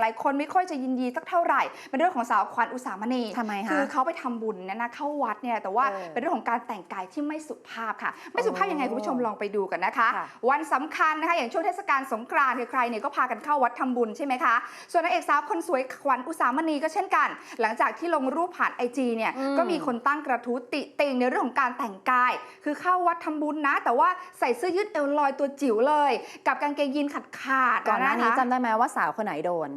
หลาย ๆ คนไม่ค่อยจะยินดีสักเท่าไหร่ เป็นเรื่องของสาวขวัญอุสามณีทำไมคะคือเขาไปทำบุญเนยนะเข้าวัดเนี่ยแต่ว่าเออเป็นเรื่องของการแต่งกายที่ไม่สุภาพค่ะ ไม่สุภาพยังไงคุณผู้ชมลองไปดูกันนะคะค่ะวันสำคัญนะคะอย่างช่วงเทศกาลสงกรานต์ใครๆเนี่ยก็พากันเข้าวัดทำบุญใช่ไหมคะ ส่วนนางเอกสาวคนสวยขวัญอุสามณีก็เช่นกัน หลังจากที่ลงรูปผ่านไอจีเนี่ยอืมก็มีคนตั้งกระทู้ติติงในเรื่องของการแต่งกาย คือเข้าวัดทำบุญนะ แต่ว่าใส่เสื้อยืดเอวลอยตัวจิ๋วเลย กับกางเกงยีนขาดขาดๆก่อนหน้านี้ะคะจำได้ไหมว่าสาวคนไหนโดน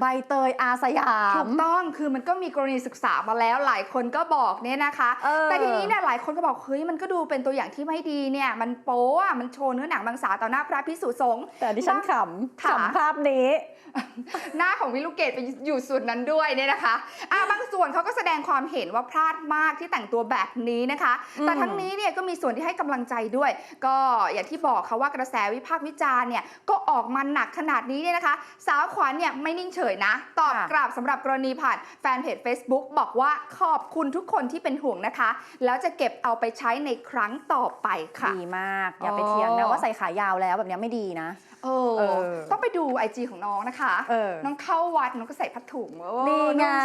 ใบเตยอาสยาถูมกต้องคือมันก็มีกรณีศึกษามาแล้วหลายคนก็บอกเนี่ยนะคะเออแต่ทีนี้เนี่ยหลายคนก็บอกเฮ้ยมันก็ดูเป็นตัวอย่างที่ไม่ดีเนี่ยมันโป๊อะมันโชว์เนื้อหนังมังสาต่อหน้าพระพิสุสงฆ์แต่ดิฉันขค่ะำขำภาพนี้ หน้าของวิลูกเกตไปอยู่ส่วนนั้นด้วยเนี่ยนะคะอะบาง ส่วนเขาก็แสดงความเห็นว่าพลาดมากที่แต่งตัวแบบนี้นะคะอืมแต่ทั้งนี้เนี่ยก็มีส่วนที่ให้กำลังใจด้วย ก็อย่างที่บอกค่ะว่ากระแสวิพากษ์วิจารณ์เนี่ยก็ออกมาหนักขนาดนี้เนี่ยนะคะ สาวขวัญเนี่ยไม่นิ่งเฉยนะ ตอบค่ะกลับสำหรับกรณีผ่านแฟนเพจ Facebook บอกว่าขอบคุณทุกคนที่เป็นห่วงนะคะ แล้วจะเก็บเอาไปใช้ในครั้งต่อไปค่ะดีมาก อย่าไปอ๋อเถียงนะว่าใส่ขายาวแล้วแบบเนี้ยไม่ดีนะเออเออต้องไปดูไอจีของน้องนะคะเออน้องเข้าวัดน้องก็ใส่ผ้าถุงโอ้ดีงามน้อง